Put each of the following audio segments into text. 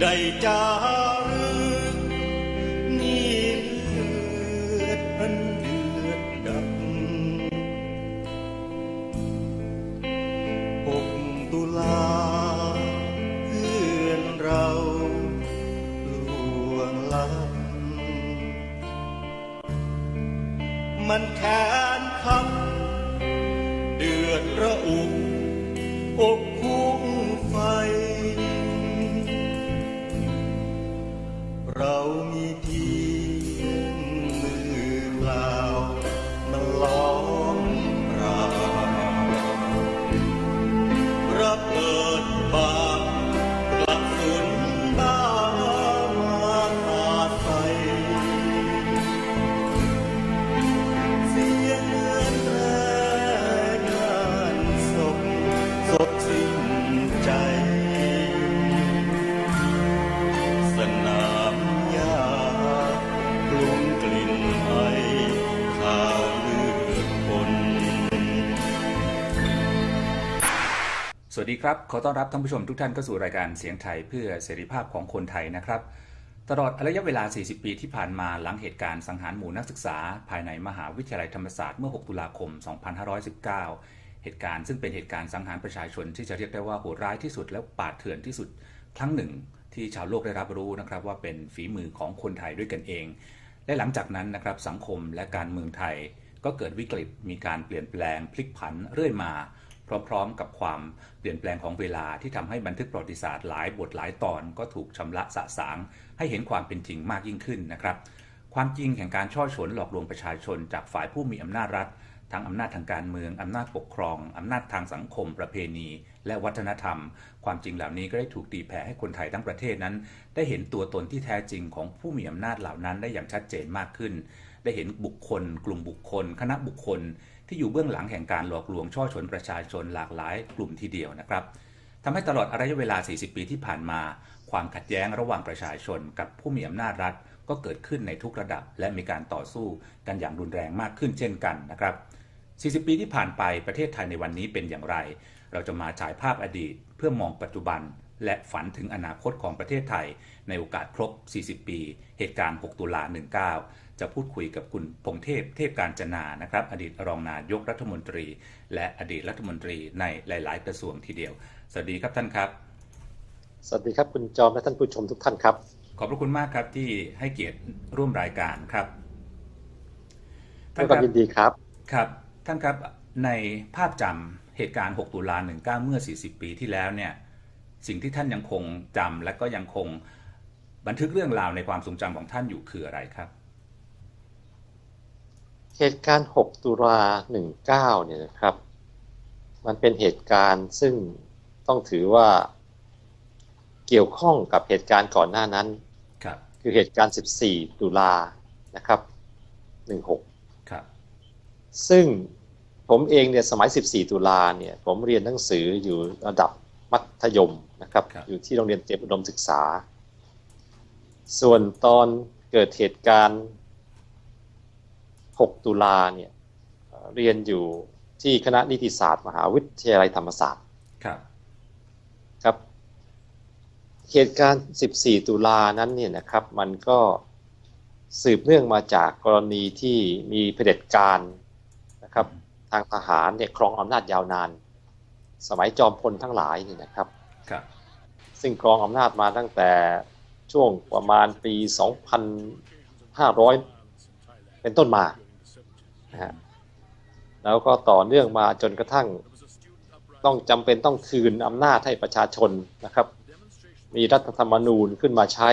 ได้จารึกนี่เลือดอันเดือดดับหกตุลาเพื่อนเราล่วงลับมันแค้นคับเดือดระอุอก วัสดีครับ ขอต้อนรับท่านผู้ชมทุกท่านเข้าสู่รายการเสียงไทยเพื่อเสรีภาพของคนไทยนะครับ ตลอดระยะเวลา 40 ปีที่ผ่านมาหลังเหตุการณ์สังหารหมู่นักศึกษา ภายในมหาวิทยาลัยธรรมศาสตร์เมื่อ 6 ตุลาคม 2519 เหตุการณ์ซึ่งเป็นเหตุการณ์สังหารประชาชนที่จะเรียกได้ว่าโหดร้ายที่สุดและปาดเถื่อนที่สุดครั้งหนึ่ง ที่ชาวโลกได้รับรู้นะครับว่าเป็นฝีมือของคนไทยด้วยกันเอง และหลังจากนั้นนะครับสังคมและการเมืองไทย ก็เกิดวิกฤตมีการเปลี่ยนแปลงพลิกผันเรื่อยมา พร้อมๆ กับความเปลี่ยนแปลงของเวลาที่ทำให้บันทึกประวัติศาสตร์หลายบทหลายตอนก็ถูกชำระสะสาง ให้เห็นความเป็นจริงมากยิ่งขึ้นนะครับ ความจริงแห่งการช่อฉนหลอกลวงประชาชน จากฝ่ายผู้มีอำนาจรัฐทั้งอำนาจทางการเมือง อำนาจปกครอง อำนาจทางสังคม ประเพณี และวัฒนธรรม ความจริงเหล่านี้ก็ได้ถูกตีแผ่ให้คนไทยทั้งประเทศนั้น ได้เห็นตัวตนที่แท้จริงของผู้มีอำนาจเหล่านั้นได้อย่างชัดเจนมากขึ้น ได้เห็นบุคคล กลุ่มบุคคล คณะบุคคล ที่อยู่เบื้องหลังแห่งการหลอกลวงช่อฉนประชาชนหลากหลายกลุ่มทีเดียวนะครับทำให้ตลอดระยะเวลา 40 ปีที่ผ่านมา ความขัดแย้งระหว่างประชาชนกับผู้มีอำนาจรัฐ ก็เกิดขึ้นในทุกระดับ และมีการต่อสู้กันอย่างรุนแรงมากขึ้นเช่นกันนะครับ 40 ปีที่ผ่านไปประเทศไทยในวันนี้เป็นอย่างไร เราจะมาฉายภาพอดีต เพื่อมองปัจจุบัน และฝันถึงอนาคตของประเทศไทย ในโอกาสครบ 40 ปี เหตุการณ์ 6 ตุลา 19 จะพูดคุยกับคุณพงเทพเทพการจนานะครับ อดีตรองนายกรัฐมนตรี และอดีตรัฐมนตรีในหลาย ๆ กระทรวงทีเดียว สวัสดีครับท่านครับ สวัสดีครับคุณจอมและท่านผู้ชมทุกท่านครับ ขอบพระคุณมากครับที่ให้เกียรติร่วมรายการครับด้วยความยินดีครับครับท่านครับในภาพจำเหตุการณ์ 6 ตุลา19 เมื่อ 40 ปีที่แล้วเนี่ยสิ่งที่ท่านยังคงจำและก็ยังคงบันทึกเรื่องราวในความทรงจำของท่านอยู่คืออะไรครับ เหตุการณ์ 6 ตุลา19 เนี่ยนะครับ มันเป็นเหตุการณ์ซึ่งต้องถือว่าเกี่ยวข้องกับเหตุการณ์ก่อนหน้านั้น ครับ คือเหตุการณ์ 14 ตุลานะครับ 16 ครับ ซึ่งผมเองเนี่ยสมัย 14 ตุลาเนี่ย ผมเรียนหนังสืออยู่ระดับมัธยมนะครับครับอยู่ที่โรงเรียนเตรียมอุดมศึกษา ส่วนตอนเกิดเหตุการณ์ 6 ตุลาเนี่ยเอ่อเรียนอยู่ที่คณะนิติศาสตร์ มหาวิทยาลัยธรรมศาสตร์ครับครับเหตุการณ์ 14 ตุลานั้นเนี่ยนะครับมันก็สืบเนื่องมาจากกรณีที่มีเผด็จการนะครับทางทหารเนี่ยครองอำนาจยาวนาน สมัยจอมพลทั้งหลายเนี่ยนะครับครับ ซึ่งครองอำนาจมาตั้งแต่ช่วงประมาณปี 2,500 เป็นต้นมา นะฮะแล้วก็ต่อเนื่องมาจนกระทั่งต้องจำเป็นต้องคืนอำนาจให้ประชาชนนะครับ มีรัฐธรรมนูญขึ้นมาใช้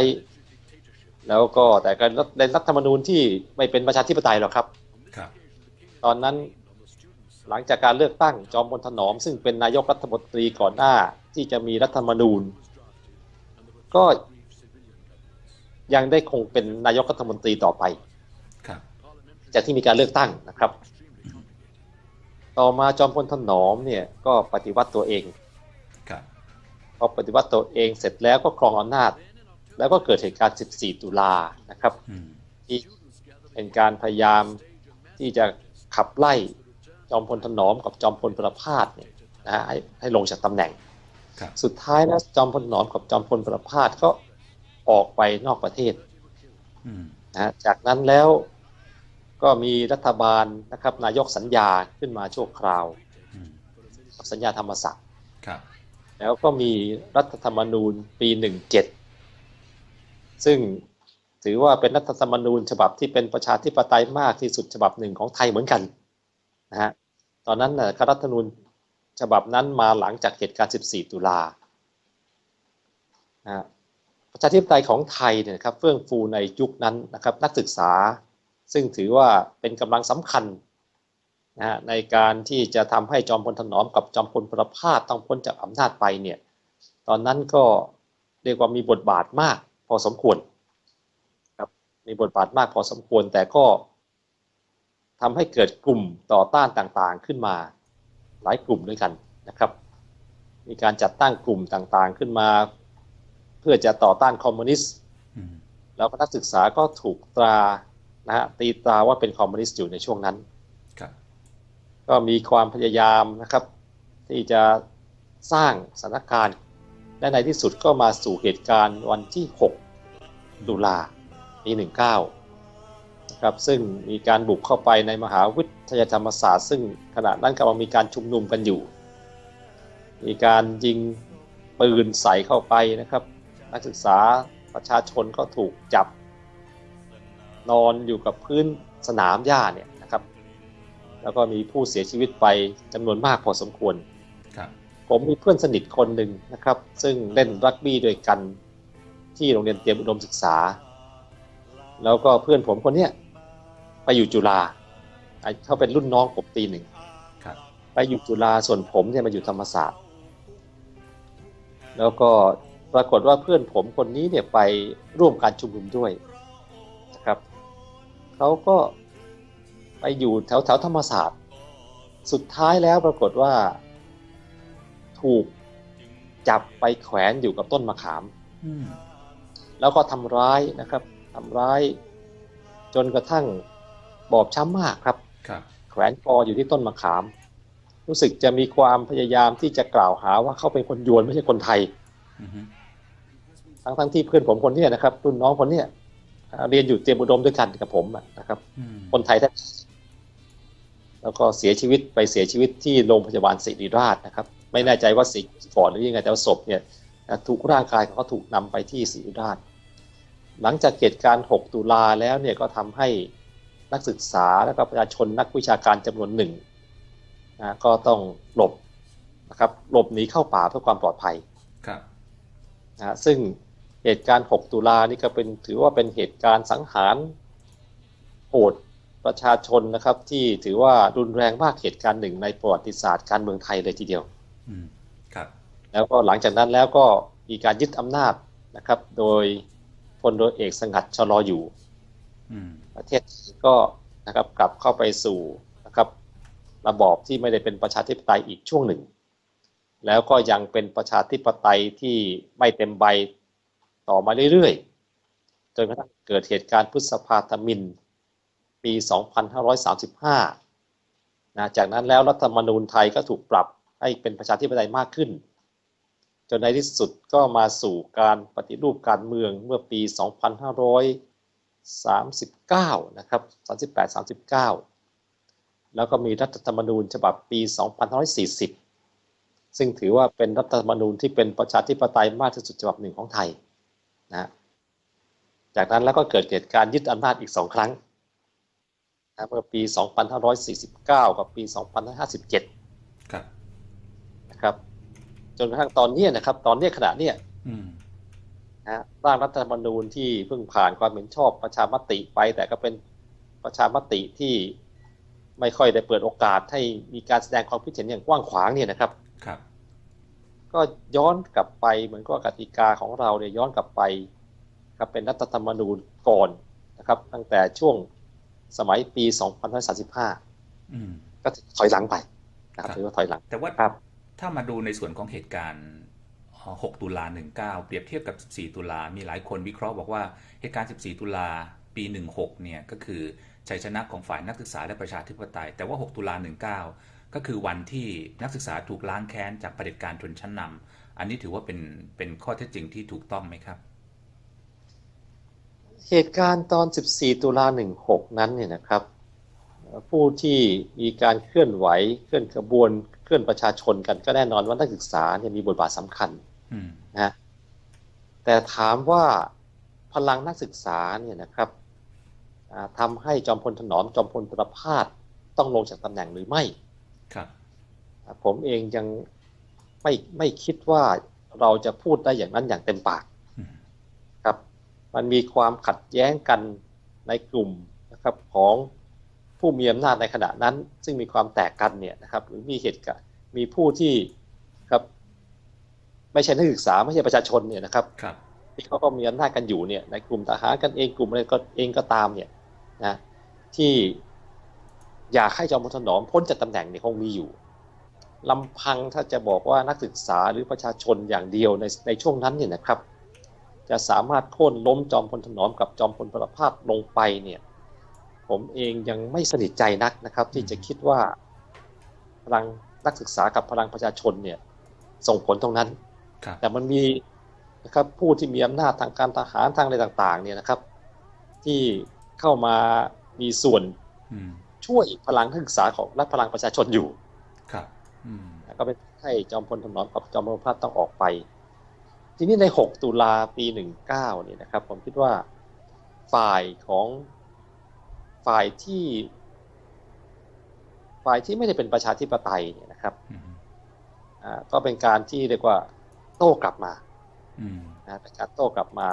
แล้วก็แต่ก็เป็นรัฐธรรมนูญที่ไม่เป็นประชาธิปไตยหรอกครับครับ ตอนนั้นหลังจากการเลือกตั้งจอมพลถนอม ซึ่งเป็นนายกรัฐมนตรีก่อนหน้าที่จะมีรัฐธรรมนูญ ก็ยังได้คงเป็นนายกรัฐมนตรีต่อไปครับ จากที่มีการเลือกตั้งนะครับ ต่อมาจอมพลถนอมเนี่ยก็ปฏิวัติตัวเองครับพอปฏิวัติตัวเองเสร็จแล้วก็ครองอำนาจ แล้วก็เกิดเหตุการณ์ 14 ตุลานะครับอืมที่เป็นการพยายามที่จะขับไล่จอมพลถนอมกับจอมพลประพาสเนี่ยนะฮะให้ให้ลงจากตำแหน่งครับสุดท้ายแล้วจอมพลถนอมกับจอมพลประพาสก็ออกไปนอกประเทศอืมนะฮะจากนั้นแล้ว ก็มีรัฐบาลนะครับนายกสัญญาขึ้นมาชั่วคราวอืมสัญญาธรรมศักดิ์ครับแล้วก็มีรัฐธรรมนูญปี 17 ซึ่งถือว่าเป็นรัฐธรรมนูญฉบับที่เป็นประชาธิปไตยมากที่สุดฉบับหนึ่งของไทยเหมือนกันนะฮะตอนนั้นน่ะรัฐธรรมนูญฉบับนั้นมาหลังจากเหตุการณ์ 14 ตุลานะฮะประชาธิปไตยของไทยเนี่ยนะครับเฟื่องฟูในยุคนั้นนะครับนักศึกษา ซึ่งถือว่าเป็นกำลังสำคัญนะฮะในการที่จะทำให้จอมพลถนอมกับจอมพลประพาสต้องพ้นจากอำนาจไปเนี่ยตอนนั้นก็เรียกว่ามีบทบาทมากพอสมควรครับมีบทบาทมากพอสมควรแต่ก็ทำให้เกิดกลุ่มต่อต้านต่างๆขึ้นมาหลายกลุ่มด้วยกันนะครับ มีการจัดตั้งกลุ่มต่างๆขึ้นมา เพื่อจะต่อต้านคอมมิวนิสต์อืมแล้วก็นักศึกษาก็ถูกตรา นะฮะตีตราว่าเป็นคอมมิวนิสต์อยู่ในช่วงนั้นครับก็มีความพยายามนะครับ ที่จะสร้างสถานการณ์ และในที่สุดก็มาสู่เหตุการณ์วันที่ 6 ตุลาปี 19 นะครับซึ่งมีการบุกเข้าไปในมหาวิทยาลัยธรรมศาสตร์ ซึ่งขณะนั้นกำลังมีการชุมนุมกันอยู่ มีการยิงปืนใส่เข้าไปนะครับ นักศึกษาประชาชนก็ถูกจับ นอนอยู่กับพื้นสนามหญ้าเนี่ยนะครับ แล้วก็มีผู้เสียชีวิตไปจำนวนมากพอสมควรครับผมมีเพื่อนสนิทคนหนึ่งนะครับ ซึ่งเล่นรักบี้ด้วยกันที่โรงเรียนเตรียมอุดมศึกษา แล้วก็เพื่อนผมคนเนี้ยไปอยู่จุฬาอะเขาเป็นรุ่นน้องผมปีหนึ่งครับไปอยู่จุฬาส่วนผมเนี่ยมาอยู่ธรรมศาสตร์ แล้วก็ปรากฏว่าเพื่อนผมคนนี้เนี่ยไปร่วมการชุมนุมด้วยนะครับ เขาก็ไปอยู่แถวแถวๆธรรมศาสตร์ สุดท้ายแล้วปรากฏว่า ถูกจับไปแขวนอยู่กับต้นมะขามอืมแล้วก็ทำร้ายนะครับทำร้าย จนกระทั่งบอบช้ำมากครับครับแขวนคออยู่ที่ต้นมะขาม รู้สึกจะมีความพยายามที่จะกล่าวหาว่าเขาเป็นคนยวนไม่ใช่คนไทยอืมฮึทั้งทั้งที่เพื่อนผมคนเนี้ยนะครับ รุ่นน้องคนเนี้ยอ่า เรียนอยู่เตรียมอุดมด้วยกันกับผมอะนะครับอืมคนไทยแท้แล้วก็เสียชีวิตไปเสียชีวิตที่โรงพยาบาลศิริราชนะครับ ไม่แน่ใจว่าเสียก่อนหรือยังไงแต่ว่าศพเนี่ยอ่าถูกร่างกายของเขาถูกนำไปที่ศิริราช หลังจากเหตุการณ์ 6 ตุลาแล้วเนี่ยก็ทำให้นักศึกษาและก็ประชาชนนักวิชาการจำนวนหนึ่งนะก็ต้องหลบนะครับหลบหนีเข้าป่าเพื่อความปลอดภัยครับนะฮะซึ่ง เหตุการณ์ 6 ตุลานี่ก็เป็นถือว่าเป็นเหตุการณ์สังหารโหดประชาชนนะครับ ที่ถือว่ารุนแรงมากเหตุการณ์หนึ่งในประวัติศาสตร์การเมืองไทยเลยทีเดียวอืมครับ แล้วก็หลังจากนั้นแล้วก็มีการยึดอำนาจนะครับ โดยพลโดยเอกสงัดชลออยู่อืมประเทศก็นะครับกลับเข้าไปสู่นะครับ ระบอบที่ไม่ได้เป็นประชาธิปไตยอีกช่วงหนึ่ง แล้วก็ยังเป็นประชาธิปไตยที่ไม่เต็มใบ ต่อมาเรื่อยๆ จนกระทั่งเกิดเหตุการณ์พฤษภาธมิน ปี 2535นะจากนั้นแล้วรัฐธรรมนูญไทยก็ถูกปรับให้เป็นประชาธิปไตยมากขึ้น จนในที่สุดก็มาสู่การปฏิรูปการเมืองเมื่อปี 2539 นะครับ 38 39 แล้วก็มีรัฐธรรมนูญฉบับปี 2540 ซึ่งถือว่าเป็นรัฐธรรมนูญที่เป็นประชาธิปไตยมากที่สุดฉบับหนึ่งของไทย นะจากนั้นแล้วก็เกิดเหตุการณ์ยึดอำนาจอีกสองครั้งนะเมื่อปี 2549 กับปี 2557 ครับนะครับ จนกระทั่งตอนเนี้ยนะครับ ตอนเนี้ยขณะเนี้ยอืมนะฮะร่างรัฐธรรมนูญที่เพิ่งผ่านความเห็นชอบประชามติไป แต่ก็เป็นประชามติที่ไม่ค่อยได้เปิดโอกาสให้มีการแสดงความคิดเห็นอย่างกว้างขวางเนี่ยนะครับ ครับ ก็ย้อนกลับไปเหมือนก็กติกาของเราเนี่ยย้อนกลับไปครับเป็นรัฐธรรมนูญก่อนนะครับ ตั้งแต่ช่วงสมัยปี2535อืมก็ถอยหลังไปนะครับครับถือว่าถอยหลัง แต่ว่าครับถ้ามาดูในส่วนของเหตุการณ์เอ่อ6ตุลา19 เปรียบเทียบกับ 14 ตุลา มีหลายคนวิเคราะห์บอกว่าเหตุการณ์ 14 ตุลาปี 16 เนี่ยก็คือชัยชนะของฝ่ายนักศึกษาและประชาธิปไตย แต่ว่า 6 ตุลา19 ก็คือวันที่นักศึกษาถูกล้างแค้นจากเผด็จการชนชั้นนำอันนี้ถือว่าเป็นเป็นข้อเท็จจริงที่ถูกต้องไหมครับ เหตุการณ์ตอน 14 ตุลา 16 นั้นเนี่ยนะครับ ผู้ที่มีการเคลื่อนไหวเคลื่อนขบวนเคลื่อนประชาชนกันก็แน่นอนว่านักศึกษาเนี่ยมีบทบาทสำคัญอืมนะฮะแต่ถามว่าพลังนักศึกษาเนี่ยนะครับอ่าทำให้จอมพลถนอมจอมพลประพาสต้องลงจากตำแหน่งหรือไม่ ครับอ่าผมเองยังไม่ไม่คิดว่าเราจะพูดได้อย่างนั้นอย่างเต็มปากอืมครับ มันมีความขัดแย้งกันในกลุ่มนะครับของผู้มีอำนาจในขณะนั้น ซึ่งมีความแตกกันเนี่ยนะครับหรือมีเหตุการณ์มีผู้ที่ครับ ไม่ใช่นักศึกษาไม่ใช่ประชาชนเนี่ยนะครับครับที่เขาก็มีอำนาจกันอยู่เนี่ยในกลุ่มทหารกันเองกลุ่มอะไรก็เองก็ตามเนี่ยนะที่ อยากให้จอมพลถนอมพ้นจากตำแหน่งเนี่ยคงมีอยู่ลำพังถ้าจะบอกว่านักศึกษาหรือประชาชนอย่างเดียวในในช่วงนั้นเนี่ยนะครับ จะสามารถโค่นล้มจอมพลถนอมกับจอมพลประภาสลงไปเนี่ย ผมเองยังไม่สนิทใจนักนะครับ ที่จะคิดว่าพลังนักศึกษากับพลังประชาชนเนี่ยส่งผลตรงนั้นครับแต่มันมีนะครับผู้ที่มีอำนาจทางการทหารทางอะไรต่าง ๆ เนี่ยนะครับ ที่เข้ามามีส่วนอืม ช่วยพลังนักศึกษาของและพลังประชาชนอยู่ ครับอืมแล้วก็เป็นให้จอมพลถนอมกับจอมพลพาสต้องออกไป ทีนี้ใน 6 ตุลาปี 19เนี่ยนะครับ ผมคิดว่าฝ่ายของฝ่ายที่ ฝ่ายที่ไม่ได้เป็นประชาธิปไตยเนี่ยนะครับอืมอ่าก็เป็นการที่เรียกว่า โต้กลับมาอืมนะเป็นการโต้กลับมา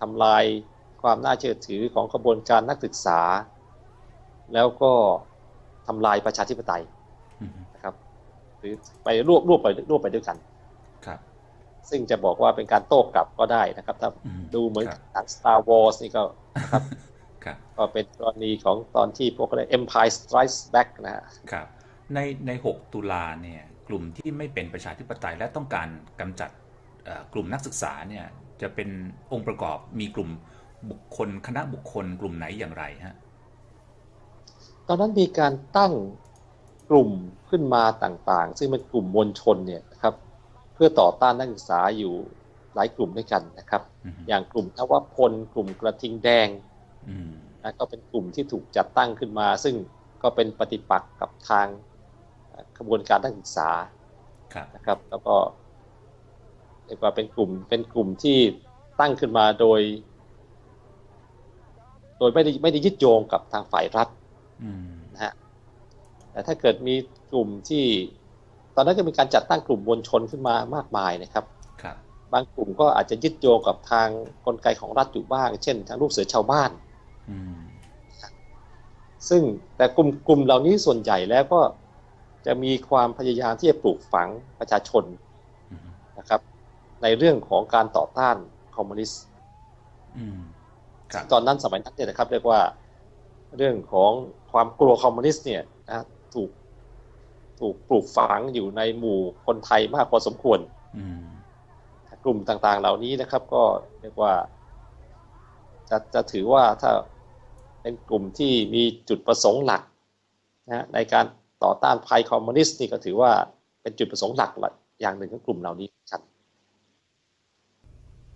ทำลายความน่าเชื่อถือของกระบวนการนักศึกษา แล้วก็ทำลายประชาธิปไตยอืมนะครับ หรือไปรวบรวบไปรวบไปด้วยกันครับ ซึ่งจะบอกว่าเป็นการโต้กลับก็ได้นะครับ ถ้าอืมดูเหมือนครับหนัง Star Wars นี่ก็ครับครับก็เป็นกรณีของตอนที่พวกอะไร Empire Strikes Back นะฮะครับในใน6ตุลาเนี่ยกลุ่มที่ไม่เป็นประชาธิปไตยและต้องการกำจัดเอ่อกลุ่มนักศึกษาเนี่ยจะเป็นองค์ประกอบมีกลุ่มบุคคลคณะบุคคลกลุ่มไหนอย่างไรฮะ ตอนนั้นมีการตั้งกลุ่มขึ้นมาต่างๆ ซึ่งเป็นกลุ่มมวลชนเนี่ยนะครับ เพื่อต่อต้านนักศึกษาอยู่หลายกลุ่มด้วยกันนะครับอืมอย่างกลุ่มนวพล กลุ่มกระทิงแดงอืมนะก็เป็นกลุ่มที่ถูกจัดตั้งขึ้นมา ซึ่งก็เป็นปฏิปักษ์กับทางเอ่อขบวนการนักศึกษาครับนะครับ แล้วก็เรียกว่าเป็นกลุ่มเป็นกลุ่มที่ตั้งขึ้นมาโดย โดยไม่ได้ไม่ได้ยึดโยงกับทางฝ่ายรัฐอืม นะฮะแต่ถ้าเกิดมีกลุ่มที่ ตอนนั้นก็มีการจัดตั้งกลุ่มมวลชนขึ้นมามากมายนะครับครับ บางกลุ่มก็อาจจะยึดโยงกับทางกลไกของรัฐอยู่บ้าง เช่น ทางลูกเสือชาวบ้านอืมซึ่งแต่กลุ่มกลุ่มเหล่านี้ส่วนใหญ่แล้วก็จะมีความพยายามที่จะปลูกฝังประชาชนอืมนะครับ ในเรื่องของการต่อต้านคอมมิวนิสต์อืมครับตอนนั้นสมัยนั้นเนี่ยนะครับ เรียกว่า เรื่องของความกลัวคอมมิวนิสต์เนี่ยนะถูกถูกปลูกฝังอยู่ในหมู่คนไทยมากพอสมควรอืมกลุ่มต่างๆ เหล่านี้นะครับ ก็เรียกว่า จะจะถือว่าถ้าเป็นกลุ่มที่มีจุดประสงค์หลักนะฮะในการต่อต้านภัยคอมมิวนิสต์นี่ก็ถือว่าเป็นจุดประสงค์หลักอย่างหนึ่งของกลุ่มเหล่านี้ครับ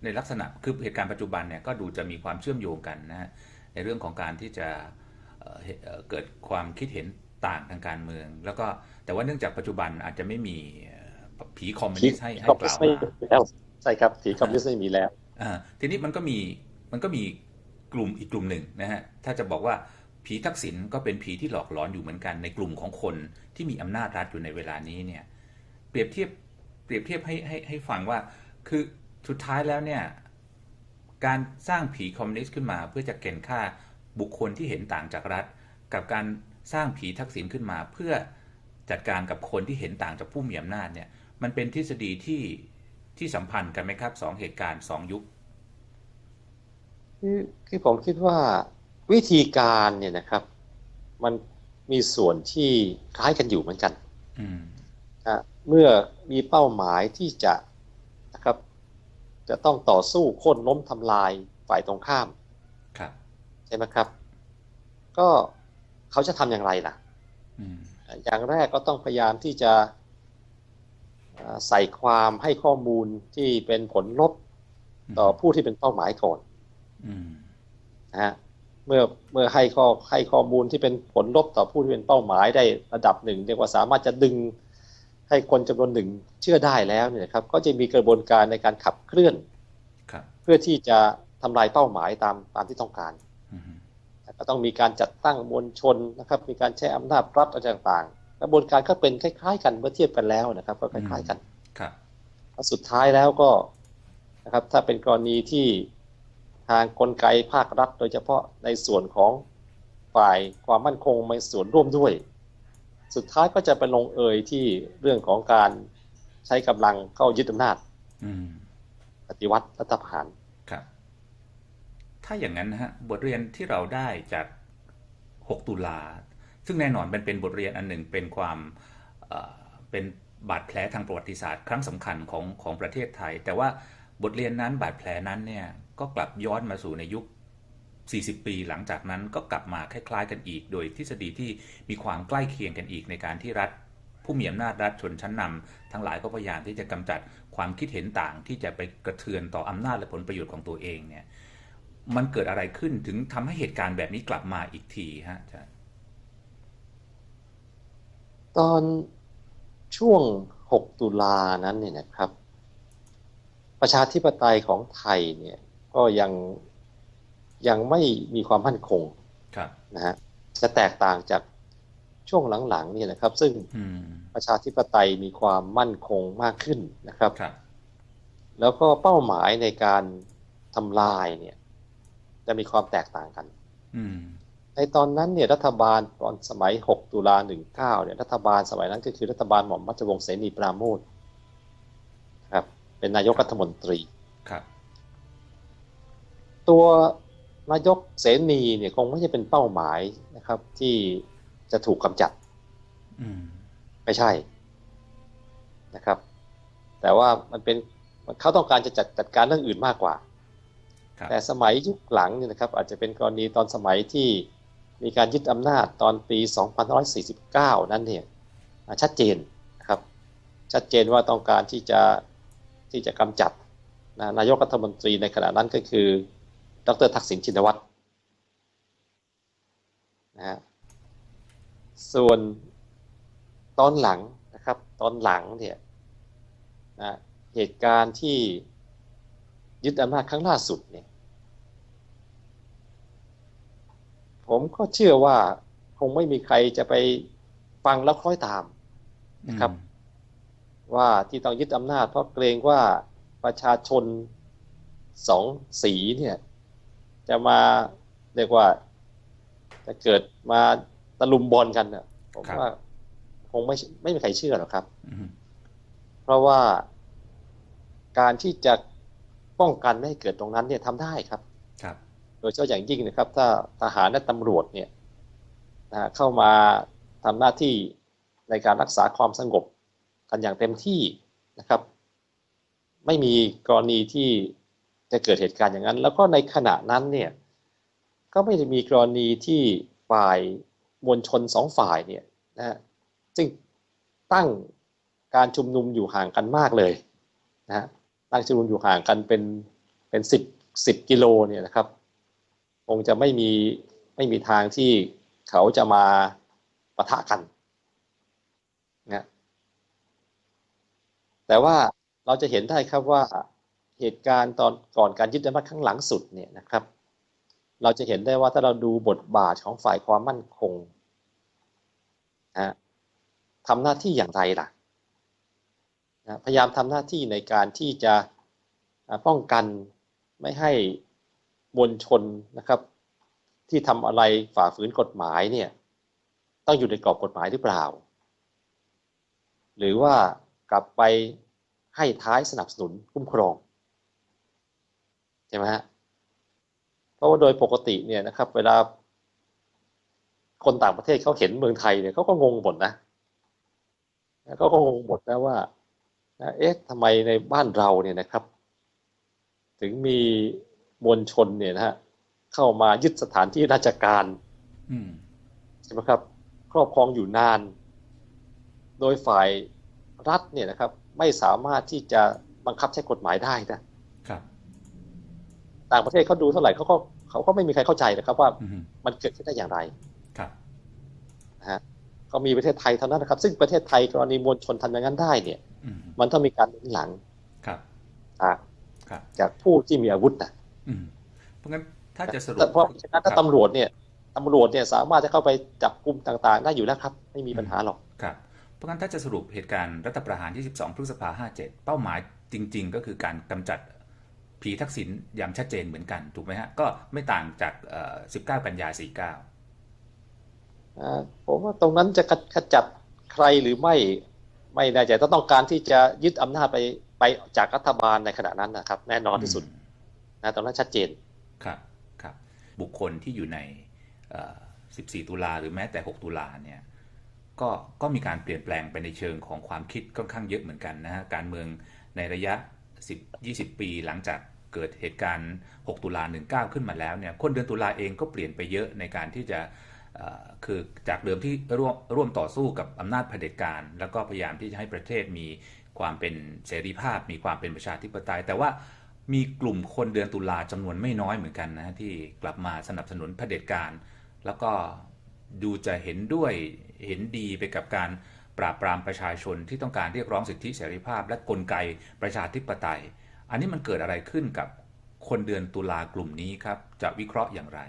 ในลักษณะคือเหตุการณ์ปัจจุบันเนี่ยก็ดูจะมีความเชื่อมโยงกันนะฮะในเรื่องของการที่จะ เอ่อเหเอ่อเกิดความคิดเห็นต่างทางการเมือง แล้วก็แต่ว่าเนื่องจากปัจจุบันอาจจะไม่มีเอ่อผีคอมมิวนิสต์ให้ให้คอมกมิวนิสล่าวต์ไม่หามีแล้วใช่ครับผีคอมมิวนิสต์ไม่มีแล้วอ่าทีนี้มันก็มีมันก็มีกลุ่มอีกกลุ่มหนึ่งนะฮะถ้าจะบอกว่าผีทักษิณก็เป็นผีที่หลอกหลอนอยู่เหมือนกันในกลุ่มของคนที่มีอำนาจรัฐอยู่ในเวลานี้เนี่ยเปรียบเทียบเปรียบเทียบให้ให้ให้ฟังว่าคือสุดท้ายแล้วเนี่ยการสร้างผีคอมมิวนิสต์ขึ้นมาเพื่อจะเกณฑ์ฆ่า บุคคลที่เห็นต่างจากรัฐ กับการสร้างผีทักษิณขึ้นมา เพื่อจัดการกับคนที่เห็นต่างจากผู้มีอำนาจเนี่ยมันเป็นทฤษฎีที่ที่สัมพันธ์กันไหมครับสองเหตุการณ์สองยุคคือคือผมคิดว่าวิธีการเนี่ยนะครับ มันมีส่วนที่คล้ายกันอยู่เหมือนกันอืมนะเมื่อมีเป้าหมายที่จะนะครับ จะต้องต่อสู้โค่นล้มทำลายฝ่ายตรงข้ามครับ ใช่ไหมครับ ก็เขาจะทำอย่างไรล่ะอืมอย่างแรกก็ต้องพยายามที่จะเอ่อใส่ความให้ข้อมูลที่เป็นผลลบต่อผู้ที่เป็นเป้าหมายก่อนอืมนะฮะเมื่อเมื่อให้ข้อให้ข้อมูลที่เป็นผลลบต่อผู้ที่เป็นเป้าหมายได้ระดับหนึ่งเรียกว่าสามารถจะดึงให้คนจำนวนหนึ่งเชื่อได้แล้วเนี่ยนะครับ ก็จะมีกระบวนการในการขับเคลื่อนครับเพื่อที่จะทำลายเป้าหมายตามตามที่ต้องการอืม ก็ต้องมีการจัดตั้งมวลชนนะครับ มีการใช้อำนาจรัฐอะไรต่างๆกระบวนการก็เป็นคล้าย ๆ กันเมื่อเทียบกันแล้วนะครับ ก็คล้าย ๆกันครับแล้วสุดท้ายแล้วก็นะครับ ถ้าเป็นกรณีที่ทางกลไกภาครัฐ โดยเฉพาะในส่วนของฝ่ายความมั่นคงมีส่วนร่วมด้วย สุดท้ายก็จะไปลงเอยที่เรื่องของการใช้กำลังเข้ายึดอำนาจอืมปฏิวัติรัฐประหารครับ ถ้าอย่างนั้นฮะบทเรียนที่เราได้จาก 6 ตุลา ซึ่งแน่นอนมันเป็นบทเรียนอันหนึ่งเป็นความเป็นบาดแผลทางประวัติศาสตร์ ครั้งสำคัญของของประเทศไทย แต่ว่าบทเรียนนั้นบาดแผลนั้นเนี่ยก็กลับย้อนมาสู่ในยุค 40 ปีหลังจากนั้นก็กลับมาคล้ายๆกันอีก โดยทฤษฎีที่มีความใกล้เคียงกันอีกในการที่รัฐ ผู้มีอำนาจรัฐชนชั้นนำทั้งหลายก็พยายามที่จะกำจัดความคิดเห็นต่างที่จะไปกระเทือนต่ออำนาจและผลประโยชน์ของตัวเองเนี่ย มันเกิดอะไรขึ้นถึงทำให้เหตุการณ์แบบนี้กลับมาอีกทีฮะอาจารย์ตอนช่วง 6 ตุลานั้นเนี่ยนะครับ ประชาธิปไตยของไทยเนี่ยก็ยังยังไม่มีความมั่นคงครับนะฮะจะแตกต่างจากช่วงหลังๆนี่นะครับ ซึ่งอืมประชาธิปไตยมีความมั่นคงมากขึ้นนะครับครับแล้วก็เป้าหมายในการทำลายเนี่ย จะมีความแตกต่างกันอืมในตอนนั้นเนี่ยรัฐบาลตอนสมัย 6 ตุลา19เนี่ยรัฐบาลสมัยนั้นก็คือรัฐบาลหม่อมราชวงศ์เสนีปราโมชครับเป็นนายกรัฐมนตรีครับ ตัวนายกเสนีเนี่ยคงไม่ใช่เป็นเป้าหมายนะครับ ที่จะถูกกำจัดอืมไม่ใช่นะครับ แต่ว่ามันเป็นเขาต้องการจะจัดจัดการเรื่องอื่นมากกว่าครับ แต่สมัยยุคหลังเนี่ยนะครับอาจจะเป็นกรณีตอนสมัยที่มีการยึดอำนาจตอนปี 2549 นั้นเนี่ยอ่าชัดเจนนะครับชัดเจนว่าต้องการที่จะที่จะกำจัดนะนายกรัฐมนตรีในขณะนั้นก็คือ ดรทักษิณชินวัตรนะฮะส่วนตอนหลังนะครับตอนหลังเนี่ยนะเหตุการณ์ที่ ยึดอำนาจครั้งล่าสุดเนี่ย ผมก็เชื่อว่าคงไม่มีใครจะไปฟังแล้วคล้อยตามนะครับ ว่าที่ต้องยึดอำนาจ เพราะเกรงว่าประชาชนสองสีเนี่ย จะมาเรียกว่า จะเกิดมาตะลุมบอลกันเนี่ยผมครับว่าคงไม่ไม่มีใครเชื่อหรอกครับอืมเพราะว่าการที่จะ ป้องกันไม่ให้เกิดตรงนั้นเนี่ยทำได้ครับครับ โดยเฉพาะอย่างยิ่งนะครับ ถ้าทหารและตำรวจเนี่ยนะฮะเข้ามาทำหน้าที่ในการรักษาความสงบกันอย่างเต็มที่นะครับ ไม่มีกรณีที่จะเกิดเหตุการณ์อย่างนั้น แล้วก็ในขณะนั้นเนี่ยก็ไม่ได้มีกรณีที่ฝ่ายมวลชนสองฝ่ายเนี่ยนะฮะซึ่งตั้งการชุมนุมอยู่ห่างกันมากเลยนะฮะ ตั้งชุมนุมอยู่ห่างกันเป็นเป็นสิบสิบกิโลเนี่ยนะครับคงจะไม่มีไม่มีทางที่เขาจะมาปะทะกันนะแต่ว่าเราจะเห็นได้ครับว่าเหตุการณ์ตอนก่อนการยึดอำนาจครั้งหลังสุดเนี่ยนะครับ เราจะเห็นได้ว่าถ้าเราดูบทบาทของฝ่ายความมั่นคงนะทำหน้าที่อย่างไรล่ะ นะพยายามทำหน้าที่ในการที่จะป้องกันไม่ให้มวลชนนะครับ ที่ทำอะไรฝ่าฝืนกฎหมายเนี่ยต้องอยู่ในกรอบกฎหมายหรือเปล่า หรือว่ากลับไปให้ท้ายสนับสนุนคุ้มครองใช่ไหมฮะเพราะว่าโดยปกติเนี่ยนะครับ เวลาคนต่างประเทศเขาเห็นเมืองไทยเนี่ยเขาก็งงหมดนะเขาก็งงหมดนะว่า นะเอ๊ะทำไมในบ้านเราเนี่ยนะครับ ถึงมีมวลชนเนี่ยนะฮะเข้ามายึดสถานที่ราชการอืมใช่ไหมครับ ครอบครองอยู่นาน โดยฝ่ายรัฐเนี่ยนะครับ ไม่สามารถที่จะบังคับใช้กฎหมายได้นะครับ ต่างประเทศเขาดูเท่าไหร่เขาก็เขาก็ไม่มีใครเข้าใจนะครับ ว่าอืมมันเกิดขึ้นได้อย่างไรครับนะฮะก็มีประเทศไทยเท่านั้นนะครับ ซึ่งประเทศไทยกรณีมวลชนทำอย่างนั้นได้เนี่ยอื มมันต้องมีการหนุนหลังครับจากครับจากผู้ที่มีอาวุธนะอืมเพราะงั้นถ้าจะสรุปแต่เพราะฉะนั้นถ้าครับตำรวจเนี่ยตำรวจเนี่ยสามารถจะเข้าไปจับกลุ่มต่างๆ ได้อยู่แล้วครับ ไม่มีปัญหาหรอกครับเพราะงั้นถ้าจะสรุปเหตุการณ์รัฐประหาร 22 พฤษภา 57 เป้าหมายจริง ๆ ก็คือการกำจัดผีทักษิณอย่างชัดเจนเหมือนกัน ถูกไหมฮะ ก็ไม่ต่างจากเอ่อ19 กันยา49อ่าผมว่าตรงนั้นจะขจัดใครหรือไม่ ไม่แน่ใจต้องต้องการที่จะยึดอำนาจไปไปจากรัฐบาลในขณะนั้นนะครับ แน่นอนที่สุดนะตรงนั้นชัดเจนครับครับ บุคคลที่อยู่ในเอ่อ14 ตุลาหรือแม้แต่ 6 ตุลาเนี่ยก็ก็มีการเปลี่ยนแปลงไปในเชิงของความคิดค่อนข้างเยอะเหมือนกันนะฮะการเมืองในระยะ 10 20 ปีหลังจากเกิดเหตุการณ์ 6 ตุลา19 ขึ้นมาแล้วเนี่ย คนเดือนตุลาเองก็เปลี่ยนไปเยอะในการที่จะเอ่อ คือจากเดิมที่ร่วมร่วมต่อสู้กับอำนาจเผด็จการ แล้วก็พยายามที่จะให้ประเทศมีความเป็นเสรีภาพ มีความเป็นประชาธิปไตย แต่ว่ามีกลุ่มคนเดือนตุลาจำนวนไม่น้อยเหมือนกันนะที่กลับมาสนับสนุนเผด็จการ แล้วก็ดูจะเห็นด้วยเห็นดีไปกับการปราบปรามประชาชนที่ต้องการเรียกร้องสิทธิเสรีภาพ และกลไกประชาธิปไตย อันนี้มันเกิดอะไรขึ้นกับคนเดือนตุลากลุ่มนี้ครับ จะวิเคราะห์อย่างไร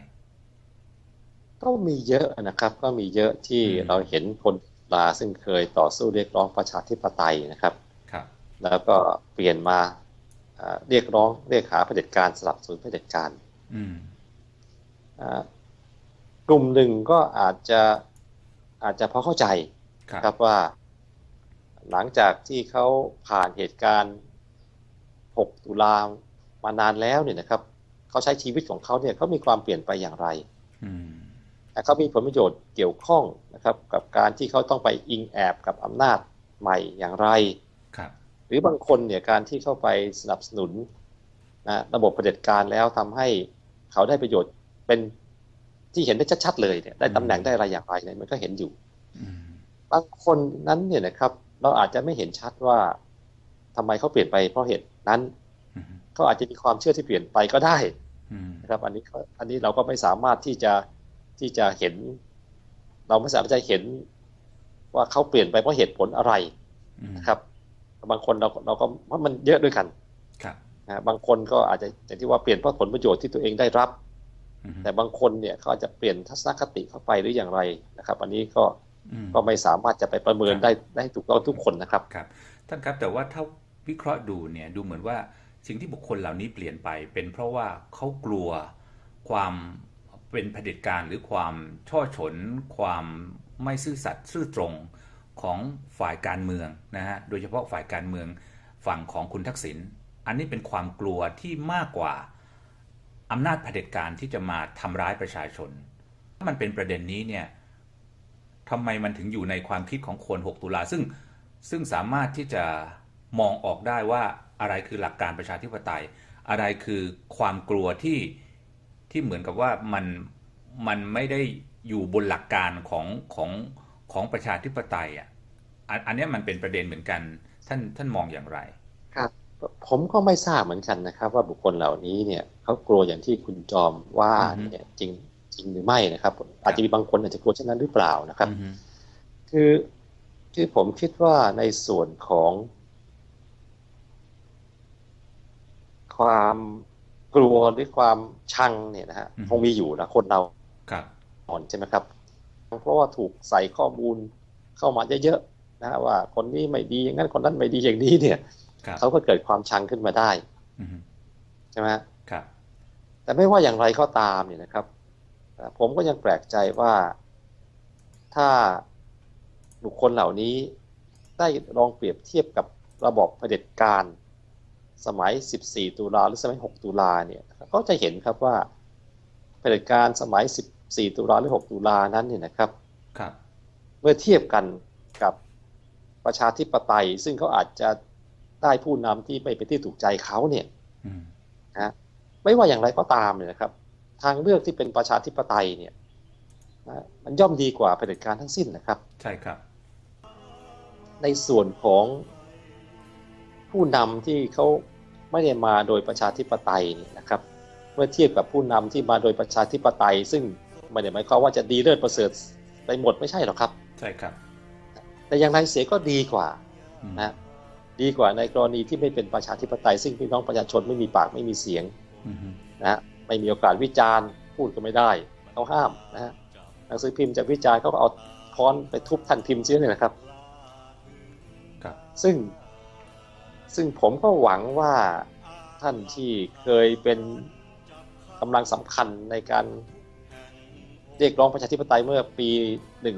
ก็มีเยอะนะครับ ก็มีเยอะที่อืมเราเห็นคนลาซึ่งเคยต่อสู้เรียกร้องประชาธิปไตยนะครับครับ แล้วก็เปลี่ยนมาอ่าเรียกร้องเรียกหาเผด็จการสลับสนุนเผด็จการอืมอ่ากลุ่มหนึ่งก็อาจจะอาจจะพอเข้าใจครับครับว่า หลังจากที่เขาผ่านเหตุการณ์ 6 ตุลามานานแล้วเนี่ยนะครับเขาใช้ชีวิตของเขาเนี่ยเขามีความเปลี่ยนไปอย่างไร อืมแต่ เขามีผลประโยชน์เกี่ยวข้องนะครับกับการที่เขาต้องไปอิงแอบกับอำนาจใหม่อย่างไรครับหรือบางคนเนี่ยการที่เข้าไปสนับสนุนนะระบบเผด็จการแล้วทำให้เขาได้ประโยชน์เป็นที่เห็นได้ชัดๆเลยเนี่ยได้ตำแหน่งได้อะไรอย่างไรเนี่ยมันก็เห็นอยู่อืมบางคนนั้นเนี่ยนะครับ เราอาจจะไม่เห็นชัดว่าทำไมเขาเปลี่ยนไปเพราะเหตุนั้นอืมเขาอาจจะมีความเชื่อที่เปลี่ยนไปก็ได้อืมนะครับ อันนี้ก็อันนี้เราก็ไม่สามารถที่จะ ที่จะเห็น เราไม่สามารถจะเห็นว่าเขาเปลี่ยนไปเพราะเหตุผลอะไรอืมนะครับ บางคนเราเราก็เพราะมันเยอะด้วยกันครับนะบางคนก็อาจจะอย่างที่ว่าเปลี่ยนเพราะผลประโยชน์ที่ตัวเองได้รับอืมแต่บางคนเนี่ยเขาอาจจะเปลี่ยนทัศนคติเข้าไปหรืออย่างไรนะครับ อันนี้ก็อืมก็ไม่สามารถจะไปประเมินได้ได้ถูกต้องทุกคนนะครับครับท่านครับแต่ว่าถ้าวิเคราะห์ดูเนี่ยดูเหมือนว่าสิ่งที่บุคคลเหล่านี้เปลี่ยนไป เป็นเพราะว่าเขากลัวความ เป็นเผด็จการหรือความช่อฉน ความไม่ซื่อสัตย์ซื่อตรงของฝ่ายการเมืองนะฮะโดยเฉพาะฝ่ายการเมืองฝั่งของคุณทักษิณอันนี้เป็นความกลัวที่มากกว่าอำนาจเผด็จการที่จะมาทำร้ายประชาชน ถ้ามันเป็นประเด็นนี้เนี่ยทำไมมันถึงอยู่ในความคิดของคน 6 ตุลาซึ่งซึ่งสามารถที่จะมองออกได้ว่าอะไรคือหลักการประชาธิปไตย อะไรคือความกลัวที่ ที่เหมือนกับว่ามันมันไม่ได้อยู่บนหลักการของของของประชาธิปไตยอะอันอันเนี้ยมันเป็นประเด็นเหมือนกัน ท่านท่านมองอย่างไร ครับ ผมก็ไม่ทราบเหมือนกันนะครับ ว่าบุคคลเหล่านี้เนี่ยเขากลัวอย่างที่คุณจอมว่าอือฮึเนี่ยจริงจริงหรือไม่นะครับ อาจจะมีบางคนอาจจะกลัวเช่นนั้นหรือเปล่านะครับอือฮึคือที่ผมคิดว่าในส่วนของความ กลัวหรือความชังเนี่ยนะฮะคงมีอยู่นะคนเราครับอ่อนใช่ไหมครับ เพราะว่าถูกใส่ข้อมูลเข้ามาเยอะๆนะฮะว่าคนนี้ไม่ดีอย่างนั้นคนนั้นไม่ดีอย่างนี้เนี่ยครับเขาก็เกิดความชังขึ้นมาได้อือฮึใช่ไหมฮะครับ แต่ไม่ว่าอย่างไรก็ตามเนี่ยนะครับเอ่อผมก็ยังแปลกใจว่าถ้าบุคคลเหล่านี้ได้ลองเปรียบเทียบกับระบบเผด็จการ สมัย 14 ตุลาหรือสมัย 6 ตุลาเนี่ยเขาจะเห็นครับว่าเผด็จการสมัย 14 ตุลาหรือ 6 ตุลานั้นเนี่ยนะครับครับ เมื่อเทียบกันกับประชาธิปไตย ซึ่งเขาอาจจะได้ผู้นำที่ไม่เป็นที่ถูกใจเขาเนี่ยอืมนะไม่ว่าอย่างไรก็ตามเนี่ยนะครับ ทางเลือกที่เป็นประชาธิปไตยเนี่ยนะมันย่อมดีกว่าเผด็จการทั้งสิ้นนะครับ ใช่ครับ ในส่วนของ ผู้นำที่เขาไม่ได้มาโดยประชาธิปไตยเนี่ยนะครับ เมื่อเทียบกับผู้นำที่มาโดยประชาธิปไตย ซึ่งไม่ได้หมายความว่าจะดีเลิศประเสริฐไปหมดไม่ใช่หรอกครับ ใช่ครับ แต่อย่างไรเสียก็ดีกว่าอืมนะดีกว่าในกรณีที่ไม่เป็นประชาธิปไตย ซึ่งพี่น้องประชาชนไม่มีปากไม่มีเสียงอืมนะฮะไม่มีโอกาสวิจารณ์พูดก็ไม่ได้เขาห้ามนะฮะหนังสือพิมพ์จะวิจารณ์เขาก็เอาค้อนไปทุบทันพิมพ์เสียเนี่ยนะครับครับ ซึ่ง ซึ่งผมก็หวังว่าท่านที่เคยเป็นกำลังสำคัญในการเรียกร้องประชาธิปไตยเมื่อปีหนึ่ง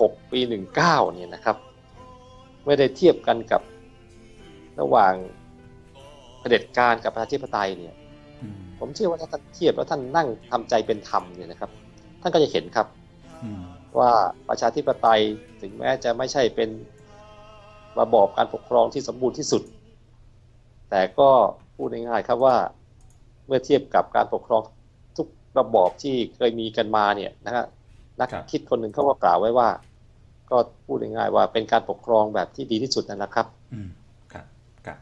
หกปีหนึ่งเก้าเนี่ยนะครับเมื่อได้เทียบกันกับระหว่างเผด็จการกับประชาธิปไตยเนี่ยอืมผมเชื่อว่าถ้าท่านเทียบแล้วท่านนั่งทำใจเป็นธรรมเนี่ยนะครับ ท่านก็จะเห็นครับอืมว่าประชาธิปไตยถึงแม้จะไม่ใช่เป็น ระบอบการปกครองที่สมบูรณ์ที่สุด แต่ก็พูดง่ายๆครับว่าเมื่อเทียบกับการปกครองทุกระบอบที่เคยมีกันมาเนี่ยนะฮะนักคิดคนหนึ่งเขาก็กล่าวไว้ว่า ก็พูดง่ายๆว่าเป็นการปกครองแบบที่ดีที่สุดนั่นแหละครับ อืมครับครับ